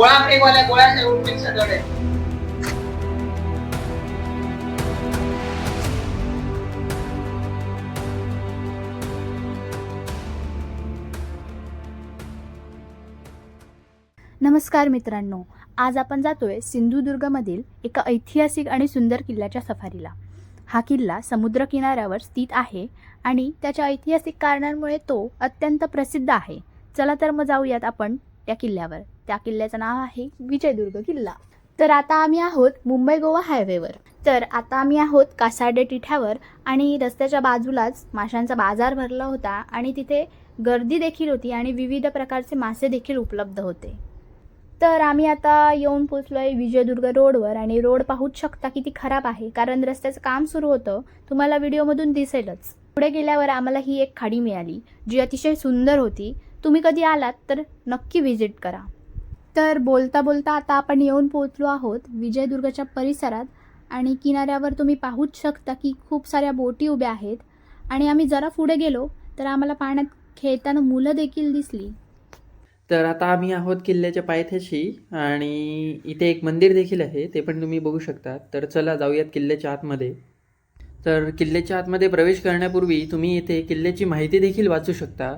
गोळा फेकवाल्या गोळ्या उठतील सगळे. नमस्कार मित्रांनो आज आपण जातोय सिंधुदुर्गमधील एका ऐतिहासिक आणि सुंदर किल्ल्याच्या सफारीला. हा किल्ला समुद्र किनाऱ्यावर स्थित आहे आणि त्याच्या ऐतिहासिक कारणांमुळे तो अत्यंत प्रसिद्ध आहे. चला तर मग जाऊयात आपण त्या किल्ल्यावर. त्या किल्ल्याचं नाव आहे विजयदुर्ग किल्ला. तर आता आम्ही आहोत मुंबई गोवा हायवेवर. तर आता आम्ही आहोत कासार्डे तिठ्यावर आणि रस्त्याच्या बाजूलाच माशांचा बाजार भरला होता आणि तिथे गर्दी देखील होती आणि विविध प्रकारचे मासे देखील उपलब्ध होते. तर आम्ही आता येऊन पोचलोय विजयदुर्ग रोडवर आणि रोड पाहूच शकता किती खराब आहे कारण रस्त्याचं काम सुरू होतं. तुम्हाला व्हिडिओमधून दिसेलच. पुढे गेल्यावर आम्हाला ही एक खाडी मिळाली जी अतिशय सुंदर होती. तुम्ही कधी आलात तर नक्की व्हिजिट करा. तर बोलता बोलता आता आपण येऊन पोहोचलो आहोत विजयदुर्गच्या परिसरात आणि किनाऱ्यावर तुम्ही पाहूच शकता की खूप साऱ्या बोटी उभ्या आहेत. आणि आम्ही जरा पुढे गेलो तर आम्हाला पाण्यात खेळताना मुलं देखील दिसली. तर आता आम्ही आहोत किल्ल्याच्या पायथ्याशी आणि इथे एक मंदिर देखील आहे ते पण तुम्ही बघू शकता. तर चला जाऊयात किल्ल्याच्या आतमध्ये. तर किल्ल्याच्या आतमध्ये प्रवेश करण्यापूर्वी तुम्ही इथे किल्ल्याची माहिती देखील वाचू शकता.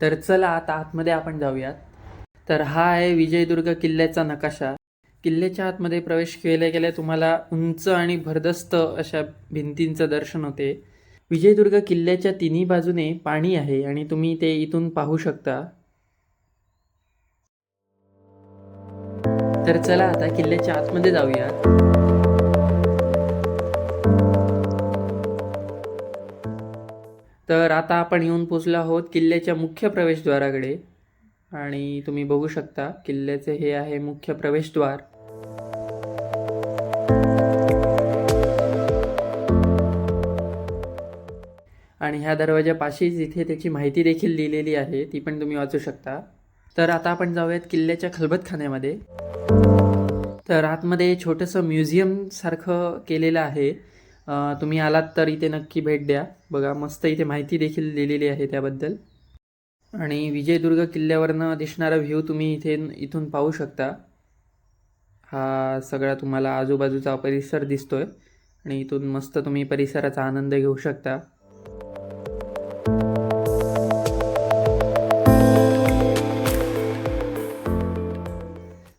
तर चला आता आतमध्ये आपण जाऊयात. तर हा आहे विजयदुर्ग किल्ल्याचा नकाशा. किल्ल्याच्या आतमध्ये प्रवेश केल्या गेल्या तुम्हाला उंच आणि भरदस्त अशा भिंतींचं दर्शन होते. विजयदुर्ग किल्ल्याच्या तिन्ही बाजूने पाणी आहे आणि तुम्ही ते इथून पाहू शकता. तर चला आता किल्ल्याच्या आतमध्ये जाऊया तर आता आपण येऊन पोचलो आहोत किल्ल्याच्या मुख्य प्रवेशद्वाराकडे. आणि तुम्ही बघू शकता किल्ल्याचे हे आहे मुख्य प्रवेशद्वार. आणि ह्या दरवाजापाशीच इथे त्याची माहिती देखील लिहिलेली आहे ती पण तुम्ही वाचू शकता. तर आता आपण जाऊयात किल्ल्याच्या खलबतखान्यामध्ये. तर आतमध्ये छोटंसं म्युझियमसारखं केलेलं आहे. तुम्ही आलात तर इथे नक्की भेट द्या. बघा मस्त इथे माहिती देखील दिलेली आहे त्याबद्दल. आणि विजयदुर्ग किल्ल्यावरनं दिसणारा व्ह्यू तुम्ही इथे इथून पाहू शकता. हा सगळा तुम्हाला आजूबाजूचा परिसर दिसतोय आणि इथून मस्त तुम्ही परिसराचा आनंद घेऊ शकता.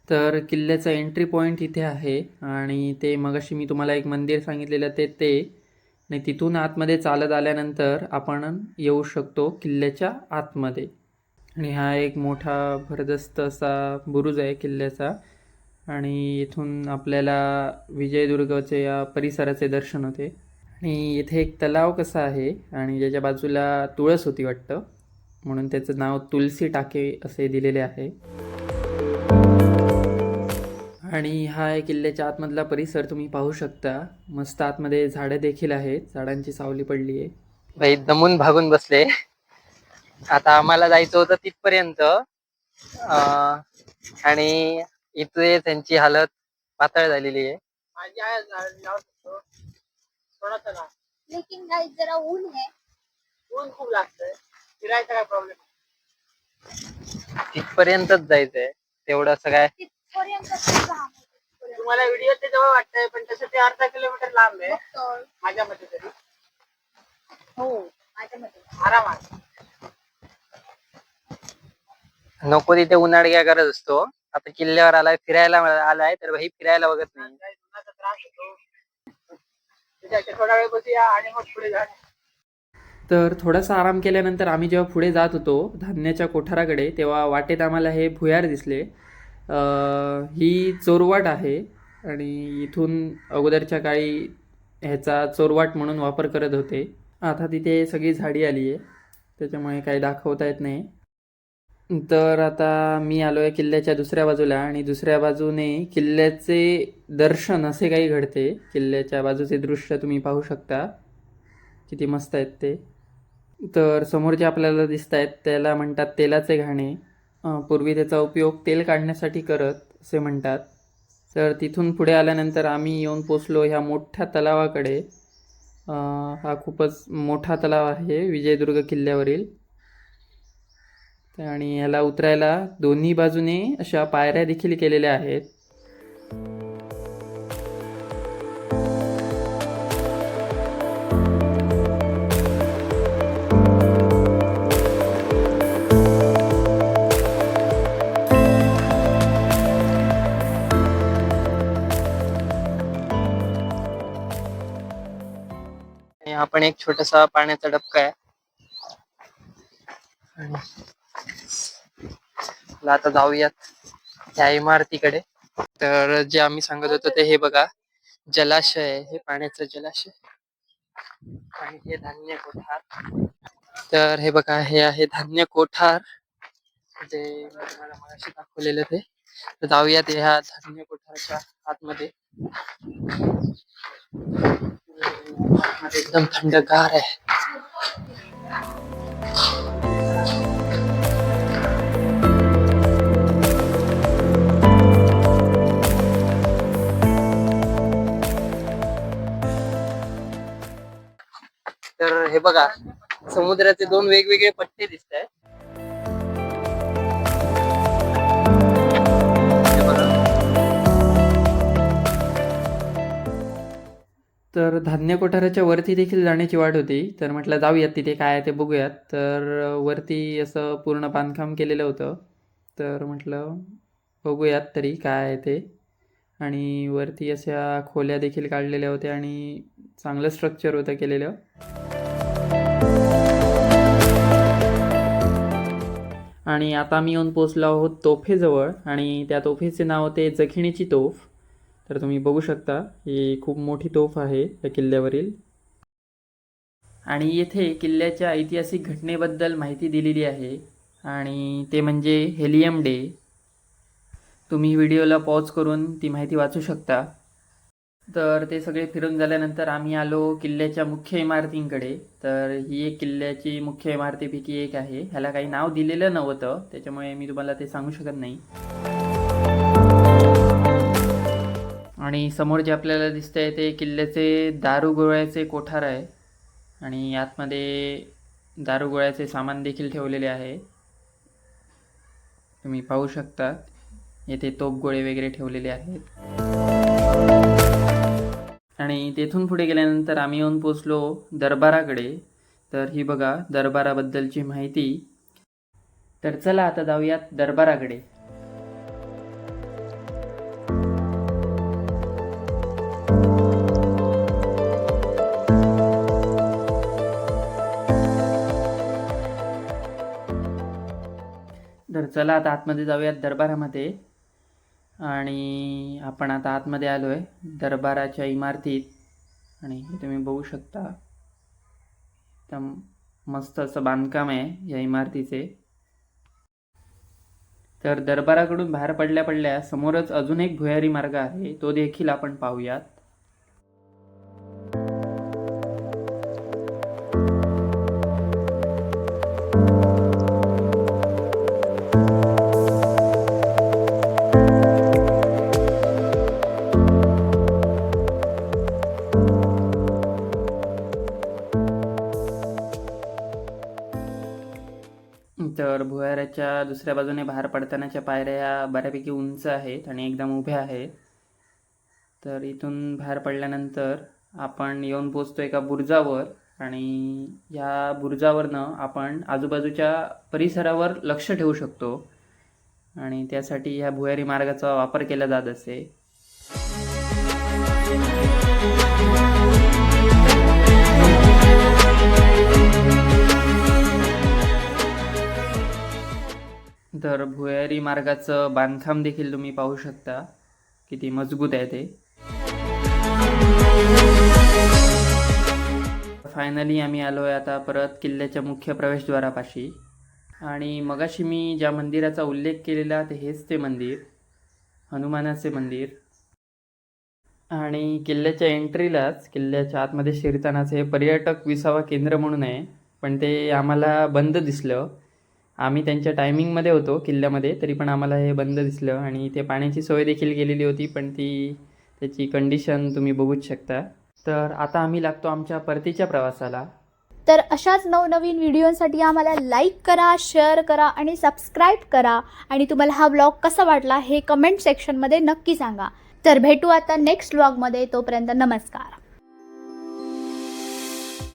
तर किल्ल्याचा एंट्री पॉईंट इथे आहे आणि ते मगाशी मी तुम्हाला एक मंदिर सांगितलेलं ते ते आणि तिथून आतमध्ये चालत आल्यानंतर आपण येऊ शकतो किल्ल्याच्या आतमध्ये. आणि हा एक मोठा भरदस्त असा बुरुज आहे किल्ल्याचा. आणि इथून आपल्याला विजयदुर्गचे या परिसराचे दर्शन होते. आणि इथे एक तलाव कसा आहे आणि ज्याच्या बाजूला तुळस होती वाटतं म्हणून त्याचं नाव तुलसी टाके असे दिलेले आहे. आणि हा आहे किल्ल्याच्या आतमधला परिसर तुम्ही पाहू शकता. मस्त आतमध्ये झाडं देखील आहेत. झाडांची सावली पडली आहे. भाई दमून भागून बसले. आता आम्हाला जायचं होतं तिथपर्यंत. अं, आणि इथे त्यांची हालत पातळ झालेली आहे. माझी आहे झाड लावू शकतो थोडा चला लेकिन गाइस जरा ऊन है ऊन खूप लागतंय. फिरायचा काय प्रॉब्लेम तिथपर्यंतच जायचंय. तेवढं सगळं तिथपर्यंत तुम्हाला व्हिडिओ ते जवळ वाटतंय पण तसं ते अर्धा किलोमीटर लांब आहे. माझ्या मते तरी. हो माझ्या मते आरामात. नको तिथे उन्हाळग्या करत असतो. आता किल्ल्यावर आलाय फिरायला आलाय तर भाई फिरायला बघत नाही. उन्हाचा त्रास होतो. थोडा वेळ बसूया आणि मग पुढे जा तर थोडासा आराम केल्यानंतर आम्ही जेव्हा पुढे जात होतो धान्याच्या कोठाराकडे तेव्हा वाटेत आम्हाला हे भुयार दिसले. ही चोरवाट आहे आणि इथून अगोदरच्या काळी ह्याचा चोरवाट म्हणून वापर करत होते. आता तिथे सगळी झाडी आली आहे. त्याच्यामुळे काही दाखवता येत नाही. तर आता मी आलो आहे किल्ल्याच्या दुसऱ्या बाजूला आणि दुसऱ्या बाजूने किल्ल्याचे दर्शन असे काही घडते. किल्ल्याच्या बाजूचे दृश्य तुम्ही पाहू शकता. किती मस्त आहेत ते. तर समोर जे आपल्याला दिसत आहेत त्याला म्हणतात तेलाचे घाणे. पूर्वी त्याचा उपयोग तेल काढण्यासाठी करत असे म्हणतात. तर तिथून पुढे आल्यानंतर आम्ही येऊन पोचलो ह्या मोठ्या तलावाकडे. हा खूपच मोठा तलाव आहे विजयदुर्ग किल्ल्यावरील. आणि ह्याला उतरायला दोन्ही बाजूने अशा पायऱ्या देखील केलेल्या आहेत. हा पण एक छोटासा पाण्याचा डबका आहे. आणि आता जाऊयात त्या इमारतीकडे. तर जे आम्ही सांगत होतो ते हे बघा जलाशय आहे हे पाण्याचं जलाशय. आणि हे धान्य कोठार. तर हे बघा हे आहे धान्य कोठार. जे तुम्हाला मगाशी दाखवलेलं ते. जाऊयात ह्या धान्य कोठारच्या आतमध्ये. आतमध्ये एकदम थंडगार आहे तर हे बघा समुद्राचे दोन वेगवेगळे पट्टे दिसत आहेत तर धान्य कोठाराच्या वरती देखील जाण्याची वाट होती. तर म्हटलं जाऊयात तिथे काय आहे ते बघूयात. तर वरती असं पूर्ण बांधकाम केलेलं होतं. तर म्हटलं बघूयात तरी काय आहे ते. आणि वरती अशा खोल्या देखील काढलेल्या होत्या आणि चांगलं स्ट्रक्चर होतं केलेलं. आणि आता मी येऊन पोचलो आहोत तोफेजवळ आणि त्या तोफेचे नाव होते जखिणीची तोफ. तर तुम्ही बघू शकता ही खूप मोठी तोफ आहे या किल्ल्यावरील. आणि येथे किल्ल्याच्या ऐतिहासिक घटनेबद्दल माहिती दिलेली आहे. आणि ते म्हणजे हेलियम डे. तुम्ही व्हिडिओला पॉज करून ती माहिती वाचू शकता. तर ते सगळे फिरून झाल्यानंतर आम्ही आलो किल्ल्याच्या मुख्य इमारतींकडे. तर ही एक किल्ल्याची मुख्य इमारतीपैकी एक आहे. ह्याला काही नाव दिलेलं नव्हतं त्याच्यामुळे मी तुम्हाला ते सांगू शकत नाही. आणि समोर जे आपल्याला दिसतंय ते किल्ल्याचे दारुगोळ्याचे कोठार आहे. आणि आतमध्ये दारुगोळ्याचे सामान देखील ठेवलेले आहे. तुम्ही पाहू शकता येथे तोपगोळे वगैरे ठेवलेले आहेत. आणि तेथून पुढे गेल्यानंतर आम्ही येऊन पोचलो दरबाराकडे. तर ही बघा दरबाराबद्दलची माहिती. तर चला आता जाऊयात दरबाराकडे. तर चला आता आतमध्ये जाऊयात दरबारामध्ये. आणि आपण आता आतमध्ये आलो आहे दरबाराच्या इमारतीत. आणि हे तुम्ही बघू शकता. एकदम मस्त असं बांधकाम आहे या इमारतीचे. तर दरबाराकडून बाहेर पडल्या पडल्या समोरच अजून एक भुयारी मार्ग आहे. तो देखील आपण पाहूयात. त्याच्या दुसऱ्या बाजूने बाहेर पडतानाच्या पायऱ्या या बऱ्यापैकी उंच आहेत आणि एकदम उभ्या आहेत. तर इथून बाहेर पडल्यानंतर आपण येऊन पोचतो एका बुरजावर आणि या बुरजावरनं आपण आजूबाजूच्या परिसरावर लक्ष ठेवू शकतो. आणि त्यासाठी ह्या भुयारी मार्गाचा वापर केला जात असे. तर भुयारी मार्गाचं बांधकाम देखील तुम्ही पाहू शकता. किती मजबूत आहे ते. फायनली आम्ही आलो आहे आता परत किल्ल्याच्या मुख्य प्रवेशद्वारापाशी. आणि मगाशी मी ज्या मंदिराचा उल्लेख केलेला ते हेच ते मंदिर हनुमानाचे मंदिर. आणि किल्ल्याच्या एंट्रीलाच किल्ल्याच्या आतमध्ये शिरतानाच हे पर्यटक विसावा केंद्र म्हणून आहे. पण ते आम्हाला बंद दिसलं. आम्ही त्यांच्या टायमिंगमध्ये होतो किल्ल्यामध्ये. तरी पण आम्हाला हे बंद दिसलं आणि ते पाण्याची सोय देखील गेलेली होती पण ती त्याची कंडिशन तुम्ही बघूच शकता. तर आता आम्ही लागतो आमच्या परतीच्या प्रवासाला. तर अशाच नवनवीन व्हिडिओंसाठी आम्हाला लाईक करा शेअर करा आणि सबस्क्राईब करा. आणि तुम्हाला हा ब्लॉग कसा वाटला हे कमेंट सेक्शनमध्ये नक्की सांगा. तर भेटू आता नेक्स्ट ब्लॉगमध्ये तोपर्यंत नमस्कार.